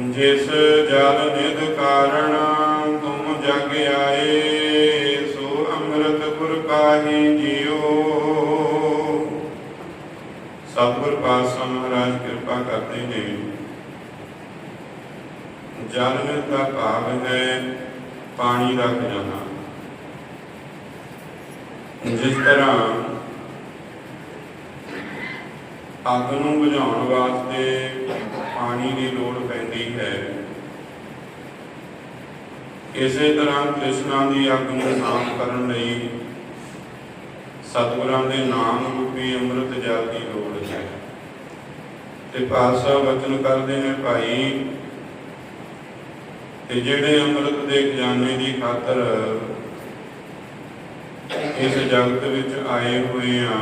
ਜਿਸ ਜਲ ਨਿਧ ਕਾਰਣ ਤੁਮ ਜਗ ਆਏ, ਸੋ ਅੰਮ੍ਰਿਤ ਗੁਰ ਕਾਹੀ ਜੀਓ। ਸਤਿਗੁਰ ਪਾਤਸ਼ਾਹ ਮਹਾਰਾਜ, ਕਿਰਪਾ ਕਰਦੇ ਨੇ। ਜਲ ਨਿਧ ਦਾ ਭਾਵ ਹੈ ਪਾਣੀ ਦਾ ਖਜ਼ਾਨਾ ਜਿਸ ਤਰ੍ਹਾਂ ਅੱਗ ਨੂੰ ਬੁਝਾਉਣ ਵਾਸਤੇ ਪਾਣੀ ਦੀ ਲੋੜ ਪੈਂਦੀ ਹੈ। ਇਸੇ ਤਰ੍ਹਾਂ ਕ੍ਰਿਸ਼ਨਾ ਦੀ ਅੱਗ ਨੂੰ ਸ਼ਾਂਤ ਕਰਨ ਲਈ ਸਤਿਗੁਰਾਂ ਦੇ ਨਾਮ ਰੂਪੀ ਅੰਮ੍ਰਿਤ ਜਲ ਦੀ ਲੋੜ ਹੈ। ਤੇ ਪਾਤਸ਼ਾਹ ਵਚਨ ਕਰਦੇ ਨੇ, ਭਾਈ, ਤੇ ਜਿਹੜੇ ਅੰਮ੍ਰਿਤ ਦੇ ਖਜ਼ਾਨੇ ਦੀ ਖਾਤਰ ਇਸ ਜਗਤ ਵਿੱਚ ਆਏ ਹੋਏ ਆ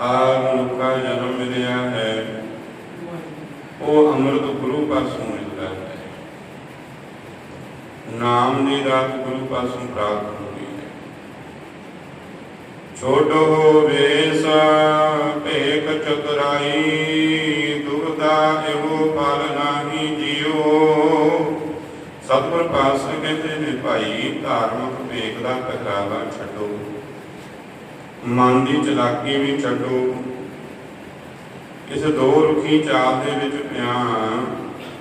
ਆ ਮਨੁੱਖਾ ਜਨਮ ਮਿਲਿਆ ਹੈ। ਉਹ ਅੰਮ੍ਰਿਤ ਗੁਰੂ ਪਾਸੋਂ ਮਿਲਦਾ ਹੈ। ਨਾਮ ਦੀ ਦਾਤ ਗੁਰੂ ਪਾਸੋਂ ਪ੍ਰਾਪਤ ਹੁੰਦੀ ਹੈ। ਛੋਟੋ ਵੇਸ ਭੇਖ ਚਤੁਰਾਈ ਦੁਖਦਾ ਇਹੋ ਫਲ ਨਾਹੀ ਜਿਉ ਸਤਿਗੁਰ ਪਾਤਸ਼ਾਹ ਕਹਿੰਦੇ ਨੇ, ਭਾਈ ਧਾਰਮਿਕ ਭੇਖ ਦਾ ਪਹਿਰਾਵਾ ਛੱਡੋ। ਮਨ ਦੀ ਚਲਾਕੀ ਵੀ ਛੱਡੋ। ਇਸ ਦੋ ਰੁਖੀ ਚਾਲ ਦੇ ਵਿੱਚ ਪਿਆ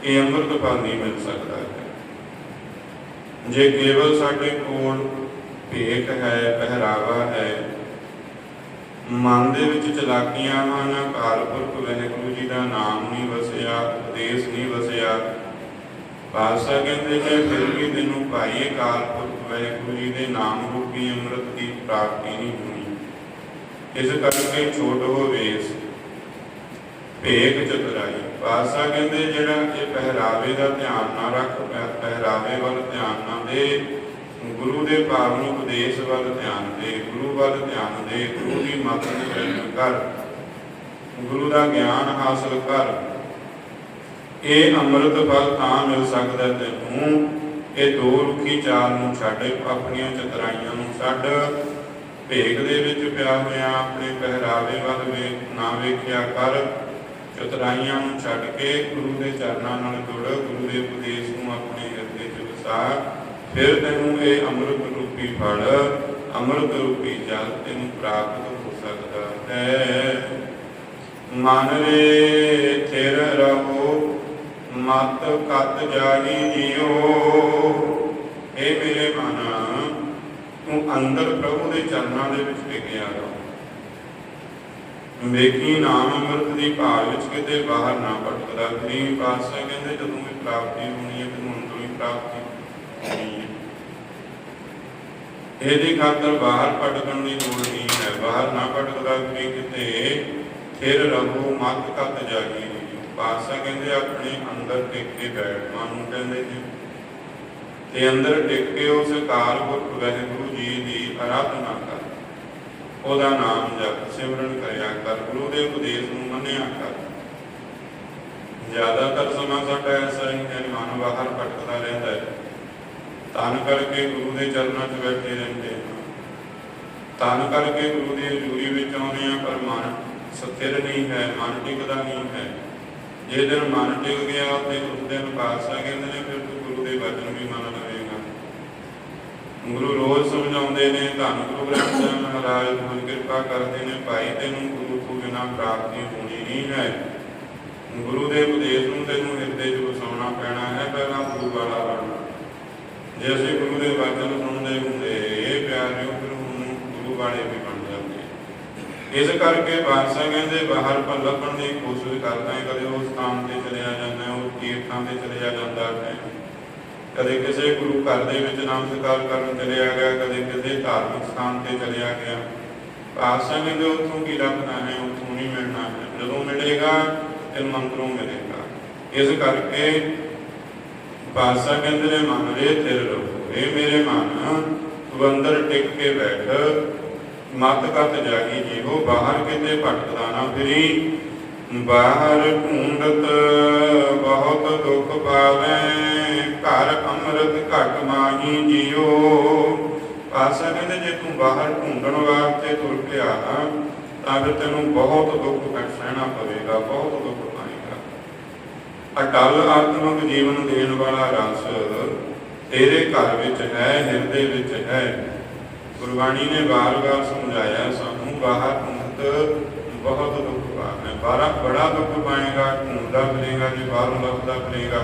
ਇਹ ਅੰਮ੍ਰਿਤ ਫਲ ਮਿਲ ਸਕਦਾ ਹੈ। ਜੇ ਕੇਵਲ ਸਾਡੇ ਕੋਲ ਭੇਖ ਹੈ, ਪਹਿਰਾਵਾ ਹੈ, ਮਨ ਦੇ ਵਿੱਚ ਚਲਾਕੀਆਂ ਹਨ ਕਾਲਪੁਰਖ ਵਾਹਿਗੁਰੂ ਜੀ ਦਾ ਨਾਮ ਨਹੀਂ ਵਸਿਆ, ਉਪਦੇਸ਼ ਨਹੀਂ ਵਸਿਆ। ਪਾਸਾ ਕਹਿੰਦੇ ਨੇ, ਫਿਰ ਵੀ ਤੈਨੂੰ ਭਾਈ ਇਹ ਕਾਲਪੁਰਖ ਵਾਹਿਗੁਰੂ ਜੀ ਦੇ ਨਾਮ ਰੂਪੀ ਅੰਮ੍ਰਿਤ ਦੀ ਪ੍ਰਾਪਤੀ ਨਹੀਂ ਇਸ ਕਰਕੇ ਛੋਟ ਹੋ ਭੇਖ ਚਤੁਰਾਈ। ਪਾਸਾ ਕਹਿੰਦੇ ਜਿਹੜਾ ਇਹ ਪਹਿਰਾਵੇ ਦਾ ਧਿਆਨ ਨਾ ਰੱਖ ਪਹਿਰਾਵੇ ਵੱਲ ਧਿਆਨ ਨਾ ਦੇ, ਗੁਰੂ ਦੇ ਪਾਵਨ ਉਪਦੇਸ਼ ਵੱਲ ਧਿਆਨ ਦੇ, ਗੁਰੂ ਵੱਲ ਧਿਆਨ ਦੇ, ਗੁਰੂ ਦੀ ਮੱਤ ਨੂੰ ਗ੍ਰਹਿਣ ਕਰ। ਗੁਰੂ ਦਾ ਗਿਆਨ ਹਾਸਲ ਕਰ। ਇਹ ਅੰਮ੍ਰਿਤ ਫਲ ਤਾਂ ਮਿਲ ਸਕਦਾ ਤੈਨੂੰ ਇਹ ਦੋ ਰੁਖੀ ਚਾਲ ਨੂੰ ਛੱਡ, ਆਪਣੀਆਂ ਚਤਰਾਈਆਂ ਨੂੰ ਛੱਡ। ਭੇਗ ਦੇ ਵਿੱਚ ਪਿਆ ਹੋਇਆ ਆਪਣੇ ਪਹਿਰਾਵੇ ਵੱਲ ਵੇਖ ਨਾ ਵੇਖਿਆ ਕਰ। ਚਤਰਾਈਆਂ ਨੂੰ ਛੱਡ ਕੇ ਗੁਰੂ ਦੇ ਚਰਨਾਂ ਨਾਲ ਜੁੜ, ਗੁਰੂ ਦੇ ਉਪਦੇਸ਼ ਨੂੰ ਆਪਣੇ ਹਿਰਦੇ 'ਚ ਵਸਾ। ਫਿਰ ਤੈਨੂੰ ਇਹ ਅੰਮ੍ਰਿਤ ਰੂਪੀ ਫਲ, ਅੰਮ੍ਰਿਤ ਰੂਪੀ ਜਲ ਤੈਨੂੰ ਪ੍ਰਾਪਤ ਹੋ ਸਕਦਾ ਹੈ। ਮਨ ਰੇ ਥਿਰ ਰਹੋ, ਮਤ ਕਤ ਜਾਹੀ ਜਿਉ। ਇਹ ਮੇਰੇ ਮਨ ਤੂੰ ਅੰਦਰ ਪ੍ਰਭੂ ਦੇ ਚਰਨਾਂ ਦੇ ਵਿੱਚ ਟਿਕਿਆ ਰਹੋ। ਵੇਖੀ ਨਾਮ ਅੰਮ੍ਰਿਤ ਦੀ ਭਾਲ ਵਿੱਚ ਕਿਤੇ ਬਾਹਰ ਨਾ ਭਟਕਦਾ। ਫਿਰੀ ਪਾਤਸ਼ਾਹ ਕਹਿੰਦੇ, ਜਦੋਂ ਵੀ ਪ੍ਰਾਪਤੀ ਹੋਣੀ ਹੈ ਤੈਨੂੰ ਅੰਦਰੋਂ ਹੀ ਪ੍ਰਾਪਤੀ ਹੋਣੀ ਹੈ। ਇਹਦੀ ਖਾਤਰ ਬਾਹਰ ਭਟਕਣ ਦੀ ਲੋੜ ਨਹੀਂ ਹੈ। ਬਾਹਰ ਨਾ ਭਟਕਦਾ ਫਿਰੀ ਕਿਤੇ ਫਿਰ ਰਹੋ ਮੱਤ ਕਤ ਜਾਗੀ ਪਾਤਸ਼ਾਹ ਕਹਿੰਦੇ, ਆਪਣੇ ਅੰਦਰ ਟਿਕ ਕੇ ਬੈਠ। ਮਨ ਕਹਿੰਦੇ ਜੀ ਤੇ ਅੰਦਰ ਟਿਕ ਕੇ ਉਸ ਕਾਲ ਪੁਰਖ ਵਾਹਿਗੁਰੂ ਜੀ ਦੀ ਆਰਾਧਨਾ ਕਰ। ਉਹਦਾ ਨਾਮ ਜਪ ਸਿਮਰਨ ਕਰਿਆ ਕਰ, ਗੁਰੂ ਦੇ ਉਪਦੇਸ਼ ਨੂੰ ਮੰਨਿਆ ਕਰ। ਜ਼ਿਆਦਾਤਰ ਸਮਾਂ ਸਾਡਾ ਐਸਾ ਹੀ ਹੈ, ਮਨ ਬਾਹਰ ਭਟਕਦਾ ਰਹਿੰਦਾ ਹੈ। ਤਨ ਕਰਕੇ ਗੁਰੂ ਦੇ ਚਰਨਾਂ 'ਚ ਬੈਠੇ ਰਹਿੰਦੇ ਤਨ ਕਰਕੇ ਗੁਰੂ ਦੀ ਹਜ਼ੂਰੀ ਵਿੱਚ ਆਉਂਦੇ ਆ ਪਰ ਮਨ ਸਥਿਰ ਨਹੀਂ ਹੈ, ਮਨ ਟਿਕਦਾ ਨਹੀਂ ਹੈ। ਜੇ ਦਿਨ ਮਨ ਟਿਕ ਗਿਆ ਤੇ ਉਸ ਦਿਨ ਪਾਤਸ਼ਾਹ ਕਹਿੰਦੇ ਨੇ, ਫਿਰ ਤੂੰ ਗੁਰੂ ਦੇ ਵਚਨ ਵੀ ਗੁਰੂ ਰੋਜ਼ ਸਮਝਾਉਂਦੇ ਨੇ, ਧੰਨ ਗੁਰੂ ਗ੍ਰੰਥ ਸਾਹਿਬ ਮਹਾਰਾਜ ਗੁਰੂ ਕਿਰਪਾ ਕਰਦੇ ਨੇ, ਭਾਈ ਤੈਨੂੰ ਗੁਰੂ ਤੋਂ ਬਿਨਾ ਪ੍ਰਾਪਤੀ ਹੋਣੀ ਨਹੀਂ ਹੈ। ਗੁਰੂ ਦੇ ਉਪਦੇਸ਼ ਨੂੰ ਤੈਨੂੰ ਹਿਰਦੇ 'ਚ ਵਸਾਉਣਾ ਪੈਣਾ ਹੈ, ਪਹਿਲਾਂ ਗੁਰੂ ਵਾਲਾ ਬਣਨਾ। ਜੇ ਅਸੀਂ ਗੁਰੂ ਦੇ ਵਚਨ ਸੁਣਦੇ ਹੁੰਦੇ, ਇਹ ਪਿਆਰਿਓ ਫਿਰ ਹੁਣ ਗੁਰੂ ਵਾਲੇ ਵੀ ਬਣ ਜਾਂਦੇ। ਇਸ ਕਰਕੇ ਬਾਦਸ਼ਾਹ ਕਹਿੰਦੇ, ਬਾਹਰ ਪਰ ਲੱਭਣ ਦੀ ਕੋਸ਼ਿਸ਼ ਕਰਦਾ ਹੈ, ਕਦੇ ਉਸ ਸਥਾਨ ਤੇ ਚਲਿਆ ਜਾਂਦਾ ਉਹ ਤੀਰਥਾਂ ਤੇ ਚਲਿਆ ਜਾਂਦਾ ਹੈ। ਕਦੇ ਕਿਸੇ ਗੁਰੂ ਘਰ ਦੇ ਵਿੱਚ ਨਮਸਕਾਰ ਕਰਨ ਚਲਿਆ ਗਿਆ, ਕਦੇ ਕਿਸੇ ਧਾਰਮਿਕ ਸਥਾਨ ਤੇ ਚਲਿਆ ਗਿਆ। ਬਾਦਸ਼ਾਹ ਕਹਿੰਦੇ, ਉੱਥੋਂ ਕੀ ਲੱਭਣਾ ਹੈ, ਉੱਥੋਂ ਨਹੀਂ ਮਿਲਣਾ ਹੈ। ਜਦੋਂ ਮਿਲੇਗਾ ਤੇ ਮੰਤਰੋਂ ਮਿਲੇਗਾ। ਇਸ ਕਰਕੇ ਬਾਦਸ਼ਾਹ ਕਹਿੰਦੇ ਨੇ, ਮਨ ਰੇ ਤੇਰੇ ਰਹੋ। ਇਹ ਮੇਰੇ ਮਨ ਤੂੰ ਅੰਦਰ ਟਿਕ ਕੇ ਬੈਠ। ਮਤ ਕਤ ਜਾਗੀ ਜੀਵੋ, ਬਾਹਰ ਕਿਤੇ ਭਟਕਦਾ ਨਾ ਫਿਰੀ। ਬਾਹਰ ਢੂੰਡਤ ਬਹੁਤ ਦੁੱਖ ਪਾਵੇ, ਘਰ ਅੰਮ੍ਰਿਤ ਘਟ ਮਾਹੀ ਜਿਉ ਪਾਸਾ ਕਹਿੰਦੇ, ਜੇ ਤੂੰ ਬਾਹਰ ਢੂੰਡਣ ਵਾਸਤੇ ਤੁਰ ਪਿਆ ਤਾਂ ਫਿਰ ਤੈਨੂੰ ਬਹੁਤ ਦੁੱਖ ਸਹਿਣਾ ਪਵੇਗਾ, ਬਹੁਤ ਦੁੱਖ ਪਾਏਗਾ। ਅਟਲ ਆਤਮਿਕ ਜੀਵਨ ਦੇਣ ਵਾਲਾ ਰਸ ਤੇਰੇ ਘਰ ਵਿੱਚ ਹੈ, ਹਿਰਦੇ ਵਿੱਚ ਹੈ। ਗੁਰਬਾਣੀ ਨੇ ਵਾਰ-ਵਾਰ ਸਮਝਾਇਆ, ਸਾਨੂੰ ਬਾਹਰ ਢੂੰਡ ਬਹੁਤ ਦੁੱਖ ਪਾਣਾ ਬਾਰਾ ਬੜਾ ਦੁੱਖ ਪਾਏਗਾ ਢੂੰਡਦਾ ਫਿਰੇਗਾ ਜੇ, ਬਾਹਰੋਂ ਲੱਭਦਾ ਫਿਰੇਗਾ।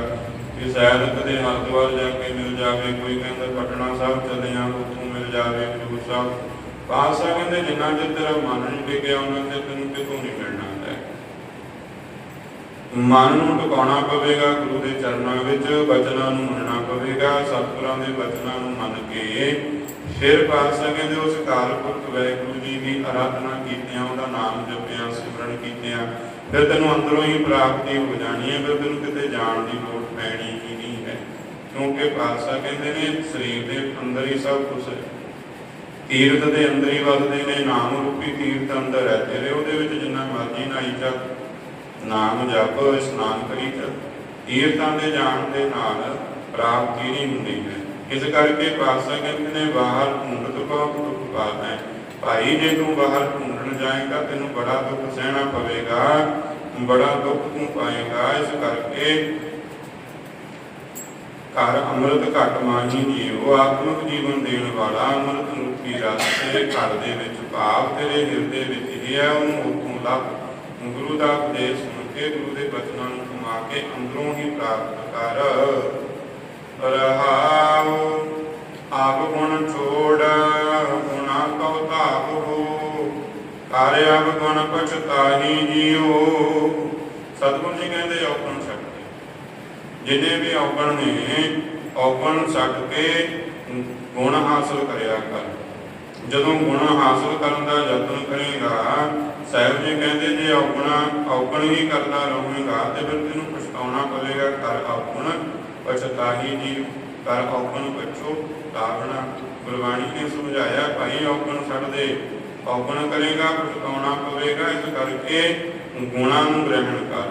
ਕਿ ਸ਼ਾਇਦ ਕਦੇ ਹਰਿਦੁਆਰ ਜਾ ਕੇ ਮਿਲ ਜਾਵੇ, ਕੋਈ ਕਹਿੰਦਾ ਪਟਨਾ ਸਾਹਿਬ ਚਲੇ ਜਾਂ ਉੱਥੋਂ ਮਿਲ ਜਾਵੇ ਗੁਰੂ ਸਾਹਿਬ। ਪਾਸਾ ਕਹਿੰਦੇ, ਜਿੰਨਾ ਚਿਰ ਤੇਰਾ ਮਨ ਨਹੀਂ ਟਿਕਿਆ, ਉਹਨਾਂ ਤੇ ਤੈਨੂੰ ਕਿਤੋਂ ਨਹੀਂ ਮਿਲਣਾ ਹੈ ਮਨ ਨੂੰ ਟਿਕਾਉਣਾ ਪਵੇਗਾ, ਗੁਰੂ ਦੇ ਚਰਨਾਂ ਵਿੱਚ ਬਚਨਾਂ ਨੂੰ ਮੰਨਣਾ ਪਵੇਗਾ, ਸਤਿਗੁਰਾਂ ਦੇ ਬਚਨਾਂ ਨੂੰ ਮੰਨ ਕੇ ਫਿਰ ਪਾਤਸ਼ਾਹ ਕਹਿੰਦੇ ਉਸ ਕਾਲ ਪੁਰਖ ਵਾਹਿਗੁਰੂ ਜੀ ਦੀ ਆਰਾਧਨਾ ਕੀਤਿਆਂ, ਉਹਦਾ ਨਾਮ ਜਪਿਆ, ਸਿਮਰਨ ਕੀਤਿਆਂ। ਫਿਰ ਤੈਨੂੰ ਅੰਦਰੋਂ ਹੀ ਪ੍ਰਾਪਤੀ ਹੋ ਜਾਣੀ ਹੈ, ਫਿਰ ਤੈਨੂੰ ਕਿਤੇ ਜਾਣ ਦੀ ਲੋੜ ਪੈਣੀ ਹੀ ਨਹੀਂ ਹੈ। ਕਿਉਂਕਿ ਪਾਤਸ਼ਾਹ ਕਹਿੰਦੇ ਨੇ, ਸਰੀਰ ਦੇ ਅੰਦਰ ਹੀ ਸਭ ਕੁਝ ਹੈ। ਤੀਰਥ ਦੇ ਅੰਦਰ ਹੀ ਵਸਦੇ ਨੇ, ਨਾਮ ਰੂਪੀ ਤੀਰਥ ਅੰਦਰ ਹੈ। ਤੇਰੇ ਉਹਦੇ ਵਿੱਚ ਜਿੰਨਾ ਮਰਜ਼ੀ ਨਾਈ ਚੱਲ, ਨਾਮ ਜਪ, ਇਸ਼ਨਾਨ ਕਰੀ ਚੱਲ। ਤੀਰਥਾਂ ਦੇ ਜਾਣ ਦੇ ਨਾਲ ਪ੍ਰਾਪਤੀ ਨਹੀਂ ਹੁੰਦੀ ਹੈ। ਇਸ ਕਰਕੇ ਪਾਤਸ਼ਾਹ ਕਹਿੰਦੇ ਨੇ, ਬਾਹਰ ਢੂੰਡਤ ਬਹੁਤ ਦੁੱਖ ਪਾਣਾ ਭਾਈ, ਜੇ ਤੂੰ ਬਾਹਰ ਢੂੰਡਣ ਜਾਏਗਾ, ਤੈਨੂੰ ਬੜਾ ਦੁੱਖ ਸਹਿਣਾ ਪਵੇਗਾ। ਬੜਾ ਦੁੱਖ ਤੂੰ ਪਾਏਗਾ। ਇਸ ਕਰਕੇ ਘਰ ਅੰਮ੍ਰਿਤ ਘਟ ਮਾਹੀ ਜੀਵ ਆਤਮਿਕ ਜੀਵਨ ਦੇਣ ਵਾਲਾ ਅੰਮ੍ਰਿਤ ਰੂਪੀ ਰਸ ਤੇਰੇ ਘਰ ਦੇ ਵਿੱਚ ਭਾਵ ਤੇਰੇ ਹਿਰਦੇ ਵਿੱਚ ਹੀ ਹੈ। ਉਹਨੂੰ ਉੱਥੋਂ ਲੱਭ ਗੁਰੂ ਦਾ ਉਪਦੇਸ਼ ਸੁਣ ਕੇ, ਗੁਰੂ ਦੇ ਬਚਨਾਂ ਨੂੰ ਕਮਾ ਕੇ ਅੰਦਰੋਂ ਹੀ ਪ੍ਰਾਪਤ ਕਰ। ਰਹਾਉ, ਆਪ ਗੁਣ ਛੋੜ ਗੁਣਾ ਕਉ ਧਾਪ ਹੋ ਕਾਰਿ ਆਪ ਗੁਣ ਪਛਤਾਹੀ ਜੀਓ ਸਤਿਗੁਰੂ ਜੀ ਕਹਿੰਦੇ, ਔਗਣ ਛੱਡ ਕੇ। ਜਿਨੇ ਵੀ ਔਗਣ ਨੇ, ਔਗਣ ਛੱਡ ਕੇ ਗੁਣ ਹਾਸਲ ਕਰਿਆ ਕਰ। ਜਦੋਂ ਗੁਣ ਹਾਸਲ ਕਰਨ ਦਾ ਯਤਨ ਕਰੇਗਾ, ਸਾਹਿਬ ਜੀ ਕਹਿੰਦੇ, ਜੇ ਔਗਣਾ ਔਗਣ ਹੀ ਕਰਦਾ ਰਹੇਗਾ, ਤੇ ਫਿਰ ਤੈਨੂੰ ਪਛਤਾਉਣਾ ਪਵੇਗਾ। ਕਰ ਔਗਣ ਪਛਤਾਹੀ ਜੀ ਕਰ ਔਗਣ ਪਛੋ ਤਾਵਣਾ ਗੁਰਬਾਣੀ ਨੇ ਸਮਝਾਇਆ, ਭਾਈ ਔਗਣ ਛੱਡ ਦੇ। ਔਗਣ ਕਰੇਗਾ ਪਛਤਾਉਣਾ ਪਵੇਗਾ, ਇਸ ਕਰਕੇ ਗੁਣਾਂ ਨੂੰ ਗ੍ਰਹਿਣ ਕਰ।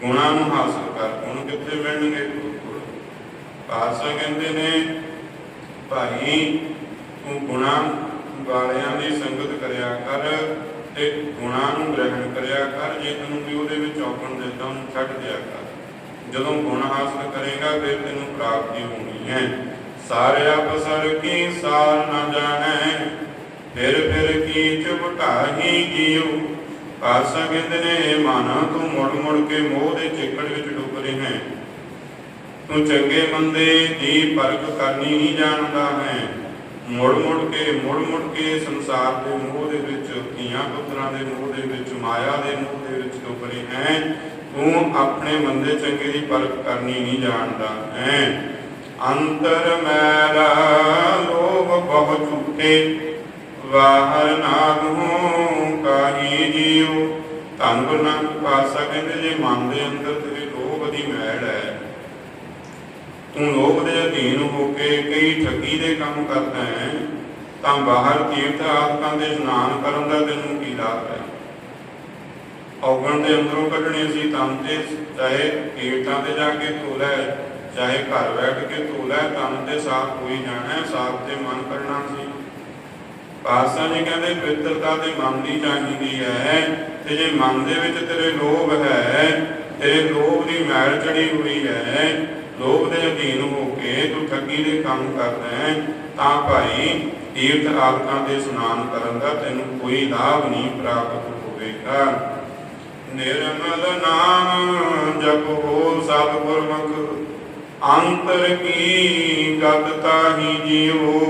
ਗੁਣਾਂ ਨੂੰ ਹਾਸਲ ਕਰ, ਗੁਣ ਕਿੱਥੇ ਮਿਲਣਗੇ? ਪਾਸਾ ਕਹਿੰਦੇ ਨੇ, ਭਾਈ, ਤੂੰ ਗੁਣਾਂ ਵਾਲਿਆਂ ਦੀ ਸੰਗਤ ਕਰਿਆ ਕਰ ਤੇ ਗੁਣਾਂ ਨੂੰ ਗ੍ਰਹਿਣ ਕਰਿਆ ਕਰ, ਜੇ ਤੈਨੂੰ ਵੀ ਉਹਦੇ ਵਿੱਚ ਔਗਣ ਦਿੱਤਾ, ਉਹਨੂੰ ਛੱਡ ਦਿਆ ਕਰ। ਜਦੋਂ ਗੁਣ ਹਾਸਲ ਕਰੇਗਾ, ਫਿਰ ਤੈਨੂੰ ਪ੍ਰਾਪਤੀ ਹੋਣੀ ਹੈ। ਸਾਰਿਆ ਪਸਰ ਕੀ ਸਾਰ ਨਾ ਜਾਣੈ, ਫਿਰ ਫਿਰ ਕੀ ਚੁਪਟਾਹੀ ਜੀਉ ਪਾਸਾ ਕਹਿੰਦੇ ਨੇ, ਮਨ ਤੂੰ ਮੁੜ ਮੁੜ ਕੇ ਮੋਹ ਦੇ ਚਿੱਕੜ ਵਿੱਚ ਡੁੱਬ ਰਿਹਾ ਹੈ। ਤੂੰ ਚੰਗੇ ਮੰਦੇ ਦੀ ਪਰਖ ਕਰਨੀ ਹੀ ਜਾਣਦਾ ਹੈ। ਮੁੜ ਮੁੜ ਕੇ, ਮੁੜ ਮੁੜ ਕੇ ਸੰਸਾਰ ਦੇ ਮੋਹ ਦੇ ਵਿੱਚ, ਧੀਆਂ ਪੁੱਤਰਾਂ ਦੇ ਮੋਹ ਦੇ ਵਿੱਚ, ਮਾਇਆ ਦੇ ਮੋਹ ਦੇ ਵਿੱਚ ਡੁੱਬ ਰਿਹਾ ਹੈ। ਤੂੰ ਆਪਣੇ ਮੰਦੇ ਚੰਗੇ ਦੀ ਪਰਖ ਕਰਨੀ ਨਹੀਂ ਜਾਣਦਾ, ਹੈ। ਅੰਤਰ ਮੈਲਾ ਲੋਭ ਬਹੁ ਝੂਠੇ, ਵਾਹਰ ਨਾਗ ਕਾਹੀ ਜੀਉ। ਧੰਨ ਗੁਰੂ ਨਾਨਕ ਪਾਤਸ਼ਾਹ ਕਹਿੰਦੇ ਜੇ ਮਨ ਦੇ ਅੰਦਰ ਤੇਰੇ ਲੋਭ ਦੀ ਮੈਲ ਹੈ। ਤੂੰ ਲੋਭ ਦੇ ਅਧੀਨ ਹੋ ਕੇ ਕਈ ਠੱਗੀ ਦੇ ਕੰਮ ਕਰਦਾ ਹੈ, ਤਾਂ ਬਾਹਰ ਤੀਰਥ ਆਦਿਕਾਂ ਦੇ ਇਸ਼ਨਾਨ ਕਰਨ ਦਾ ਤੈਨੂੰ ਕੀ ਲਾਭ ਹੈ? ਔਗਣ ਦੇ ਅੰਦਰੋਂ ਕੱਢਣੇ ਸੀ ਤਾਂ ਤੇ, ਚਾਹੇ ਤੀਰਥਾਂ ਤੇ ਜਾ ਕੇ ਧੋ ਲੈ ਚਾਹੇ ਘਰ ਬੈਠ ਕੇ ਧੋ ਤਨ ਤੇ ਸਾਫ਼ ਹੋਈ ਜਾਣਾ ਸਾਫ਼ ਤੇ ਮਨ ਕਰਨਾ ਸੀ। ਪਾਸਾ ਜੀ ਕਹਿੰਦੇ ਪਵਿੱਤਰਤਾ ਤੇ ਮਨ ਦੀ ਚਾਹੀਦੀ ਹੈ, ਤੇ ਜੇ ਮਨ ਦੇ ਵਿੱਚ ਤੇਰੇ ਲੋਭ ਹੈ, ਤੇਰੇ ਲੋਭ ਦੀ ਮੈਲ ਚੜੀ ਹੋਈ ਹੈ, ਲੋਭ ਦੇ ਅਧੀਨ ਹੋ ਕੇ ਤੂੰ ਠੱਗੀ ਦੇ ਕੰਮ ਕਰਦਾ ਹੈ, ਤਾਂ ਭਾਈ ਤੀਰਥ ਆਲਕਾਂ ਦੇ ਇਸ਼ਨਾਨ ਕਰਨ ਦਾ ਤੈਨੂੰ ਕੋਈ ਲਾਭ ਨਹੀਂ ਪ੍ਰਾਪਤ ਹੋਵੇਗਾ। ਨਿਰਮਲ ਨਾਮ ਜਪੋ ਸਭ ਗੁਰਮੁਖ। ਅੰਤਰ ਕੀ ਗਤ ਤਾਹੀ ਜੀਓ।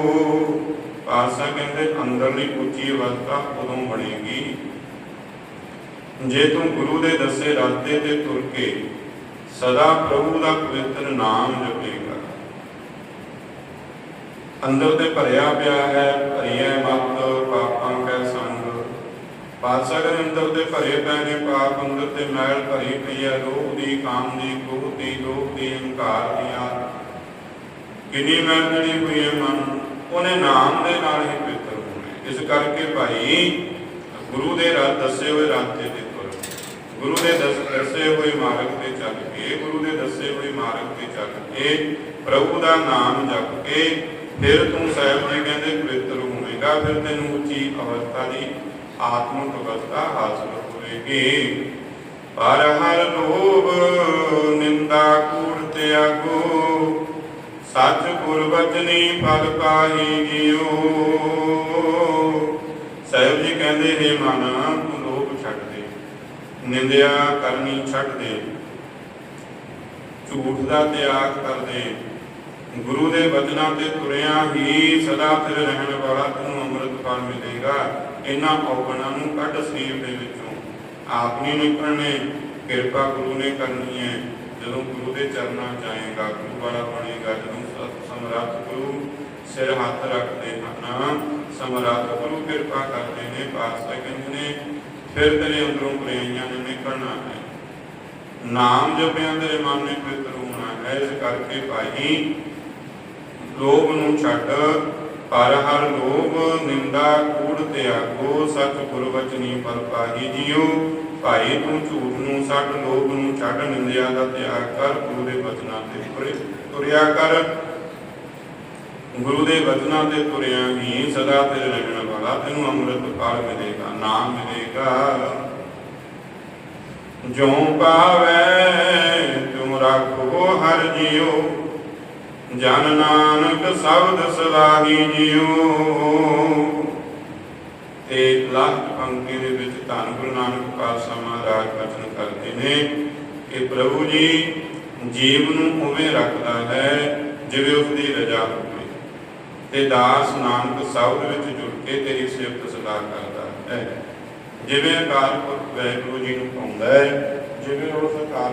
ਪਾਸਾ ਕਹਿੰਦੇ ਅੰਦਰਲੀ ਉੱਚੀ ਅਵਸਥਾ ਉਦੋਂ ਬਣੇਗੀ। ਜੇ ਤੂੰ ਗੁਰੂ ਦੇ ਦੱਸੇ ਰਸਤੇ ਤੇ ਤੁਰ ਕੇ ਸਦਾ ਪ੍ਰਭੂ ਦਾ ਪਵਿੱਤਰ ਨਾਮ ਜਪੇਗਾ। ਅੰਦਰ ਤੇ ਭਰਿਆ ਪਿਆ ਹੈ ਭਰੀਐ ਮਤ ਪਾਤਸ਼ਾਹ ਦੇ ਅੰਦਰ ਤੇ ਭਰੇ ਪਏ ਨੇ ਪਾਪ ਅੰਦਰ ਤੇ ਮੈਲ ਭਰੀ ਪਈ ਹੈ ਲੋਭ ਦੀ, ਕਾਮ ਦੀ, ਕ੍ਰੋਧ ਦੀ, ਲੋਭ ਦੀ, ਹੰਕਾਰ ਦੀ ਆਦਿ। ਕਿੰਨੀ ਮੈਲ ਜੜੀ ਹੋਈ ਹੈ ਮਨ, ਉਹਨੇ ਨਾਮ ਦੇ ਨਾਲ ਹੀ ਪਵਿੱਤਰ ਹੋਣਾ ਇਸ ਕਰਕੇ ਭਾਈ, ਗੁਰੂ ਦੇ ਰਾਹ ਦੱਸੇ ਹੋਏ ਰਾਸਤੇ ਤੇ ਤੁਰ। ਗੁਰੂ ਦੇ ਦੱਸੇ ਹੋਏ ਮਾਰਗ ਤੇ ਚੱਲ ਕੇ, ਗੁਰੂ ਦੇ ਦੱਸੇ ਹੋਏ ਮਾਰਗ ਤੇ ਚੱਲ ਕੇ, ਪ੍ਰਭੂ ਦਾ ਨਾਮ ਜਪ ਕੇ, ਫਿਰ ਤੂੰ ਸਾਹਿਬ ਜੀ ਕਹਿੰਦੇ ਪਵਿੱਤਰ ਹੋਵੇਗਾ, ਫਿਰ ਤੈਨੂੰ ਉੱਚੀ ਅਵਸਥਾ ਦੀ ਆਤਮਿਕ ਅਵਸਥਾ ਹਾਸਲ ਹੋਵੇਗੀ। ਪਰ ਹਰ ਲੋਭ ਨਿੰਦਾ ਕੂੜ ਤਿਆਗੋ ਸੱਚ ਗੁਰ ਬਚਨੀ ਫਲ ਪਾਹੀ ਜਿਉ ਸਾਹਿਬ ਜੀ ਕਹਿੰਦੇ हे ਮਨ, ਤੂੰ ਲੋਭ ਛੱਡ ਦੇ, ਨਿੰਦਿਆ ਕਰਨੀ ਛੱਡ ਦੇ, ਝੂਠ ਦਾ ਤਿਆਗ ਕਰ ਦੇ। ਗੁਰੂ ਦੇ ਬਚਨਾਂ ਤੇ ਤੁਰਿਆ ਹੀ ਸਦਾ ਫਿਰ ਰਹਿਣ ਵਾਲਾ ਤੈਨੂੰ ਅੰਮ੍ਰਿਤ ਫਲ ਮਿਲੇਗਾ। ਇਹਨਾਂ ਔਗਣਾਂ ਨੂੰ ਕੱਢ ਸਰੀਰ ਦੇ ਵਿੱਚੋਂ। ਆਪ ਨਹੀਂ ਨਿਕਲਣੇ ਕਿਰਪਾ ਗੁਰੂ ਨੇ ਕਰਨੀ ਹੈ। ਜਦੋਂ ਗੁਰੂ ਦੇ ਚਰਨਾਂ ਜਾਏਗਾ ਗੁਰੂ ਵਾਲਾ ਬਣੇਗਾ, ਜਦੋਂ ਸਤ ਸਮਰੱਥ ਗੁਰੂ ਸਿਰ ਹੱਥ ਰੱਖਦੇ ਹਨ ਸਮਰੱਥ ਗੁਰੂ ਕਿਰਪਾ ਕਰਦੇ ਨੇ ਪਾਤਸ਼ਾਹ ਕਹਿੰਦੇ ਨੇ, ਫਿਰ ਤੇਰੇ ਅੰਦਰੋਂ ਬੁਰਾਈਆਂ ਨੇ ਨਿਕਲਣਾ ਹੈ। ਨਾਮ ਜਪਿਆਂ ਤੇਰੇ ਮਨ ਨੇ ਪਵਿੱਤਰ ਹੋਣਾ ਹੈ ਇਸ ਕਰਕੇ ਭਾਈ, ਲੋਭ ਨੂੰ ਛੱਡ ਪਰ ਹਰ ਲੋਭ ਨਿੰਦਾ ਕੂੜ ਤਿਆਗੋ, ਸੱਚ ਗੁਰ ਵਚਨੀ ਪਰ ਪਾਹੀ ਜੀਓ। ਭਾਈ ਤੂੰ ਝੂਠ ਨੂੰ ਛੱਡ, ਲੋਭ ਨੂੰ ਛੱਡ, ਨਿੰਦਿਆ ਦਾ ਤਿਆਗ ਕਰ, ਗੁਰੂ ਦੇ ਬਚਨਾਂ ਤੇ ਤੁਰਿਆ ਕਰ। ਗੁਰੂ ਦੇ ਬਚਨਾਂ ਤੇ ਤੁਰਿਆ ਹੀ ਸਦਾ ਤੇਰੇ ਰਹਿਣ ਵਾਲਾ, ਤੈਨੂੰ ਅੰਮ੍ਰਿਤ ਫਲ ਮਿਲੇਗਾ, ਨਾਮ ਮਿਲੇਗਾ। ਜੋ ਪਾਵੈ ਤੁਮ ਰੱਖੋ ਹਰ ਜਿਉ ਜਨ ਨਾਨਕ ਸ਼ਬਦ ਸਲਾਹੀ ਜਿਉ ਤੇ ਲੱਖ ਪੰਕਤੀ ਦੇ ਵਿੱਚ ਧੰਨ ਗੁਰੂ ਨਾਨਕ ਪਾਤਸ਼ਾਹ ਮਹਾਰਾਜ ਬਚਨ ਕਰਦੇ ਨੇ ਕਿ ਪ੍ਰਭੂ ਜੀ ਜੀਵ ਨੂੰ ਉਵੇਂ ਰੱਖਦਾ ਹੈ ਜਿਵੇਂ ਉਸ ਦੀ ਰਜਾ ਹੋਵੇ। ਤੇ ਦਾਸ ਨਾਨਕ ਸ਼ਬਦ ਵਿੱਚ ਜੁੜ ਕੇ ਤੇਰੀ ਸਿਫਤ ਸਦਾ ਕਰਦਾ ਹੈ। ਜਿਵੇਂ ਅਕਾਲ ਪੁਰਖ ਵੈਗੁਰੂ ਜੀ ਨੂੰ ਪਾਉਂਦਾ ਹੈ, ਜਿਵੇਂ ਉਸ ਅਕਾਲ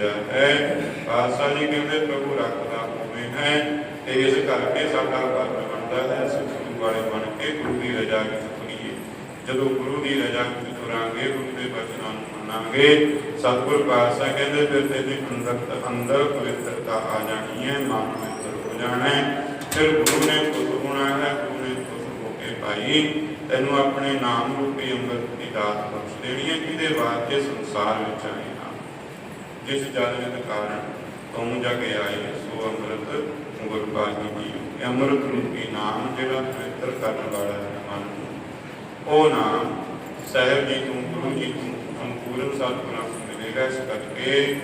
ਜੀ ਹੈ। ਪਾਤਸ਼ਾਹ ਜੀ ਕਹਿੰਦੇ, ਪ੍ਰਭੂ ਰੱਖਦਾ ਹੋਵੇ ਹੈ। ਤੇ ਇਸ ਕਰਕੇ ਸਾਡਾ ਫਰਜ਼ ਬਣਦਾ ਹੈ। ਸਿੱਖੂ ਵਾਲੇ ਬਣ ਕੇ ਗੁਰੂ ਦੀ ਰਜਾ ਵਿੱਚ ਤੁਰੀਏ। ਜਦੋਂ ਗੁਰੂ ਦੀ ਰਜਾ ਵਿੱਚ ਤੁਰਾਂਗੇ, ਗੁਰੂ ਦੇ ਬਚਨਾਂ ਨੂੰ ਮੰਨਾਂਗੇ, ਸਤਿਗੁਰ ਪਾਤਸ਼ਾਹ ਕਹਿੰਦੇ, ਫਿਰ ਤੇਰੇ ਅੰਦਰ ਅੰਦਰ ਪਵਿੱਤਰਤਾ ਆ ਜਾਣੀ ਹੈ, ਮਨ ਪਵਿੱਤਰ ਹੋ ਜਾਣਾ ਹੈ। ਫਿਰ ਗੁਰੂ ਨੇ ਖੁਸ਼ ਹੋਣਾ ਹੈ, ਗੁਰੂ ਨੇ ਖੁਸ਼ ਹੋ ਕੇ ਭਾਈ ਤੈਨੂੰ ਆਪਣੇ ਨਾਮ ਰੂਪੀ ਅੰਮ੍ਰਿਤ ਦੀ ਦਾਤ ਬਖਸ਼ ਦੇਣੀ ਹੈ, ਜਿਹਦੇ ਵਾਸਤੇ ਸੰਸਾਰ ਵਿੱਚ ਆਏ ਜਿਸ ਜਨਮ ਦੇ ਕਾਰਨ ਤੁਮ ਜਗ ਆਏ ਸੋ ਅੰਮ੍ਰਿਤ ਗੁਰਬਾਣੀ ਜੀ ਇਹ ਅੰਮ੍ਰਿਤ ਰੂਪੀ ਨਾਮ ਜਿਹੜਾ ਪਵਿੱਤਰ ਕਰਨ ਵਾਲਾ ਹੈ, ਮਨ ਨੂੰ। ਉਹ ਨਾਮ ਸਾਹਿਬ ਜੀ ਤੋਂ, ਗੁਰੂ ਜੀ ਤੋਂ ਸੰਪੂਰਨ ਸਤਿਗੁਰਾਂ ਤੋਂ ਮਿਲੇਗਾ, ਇਸ ਕਰਕੇ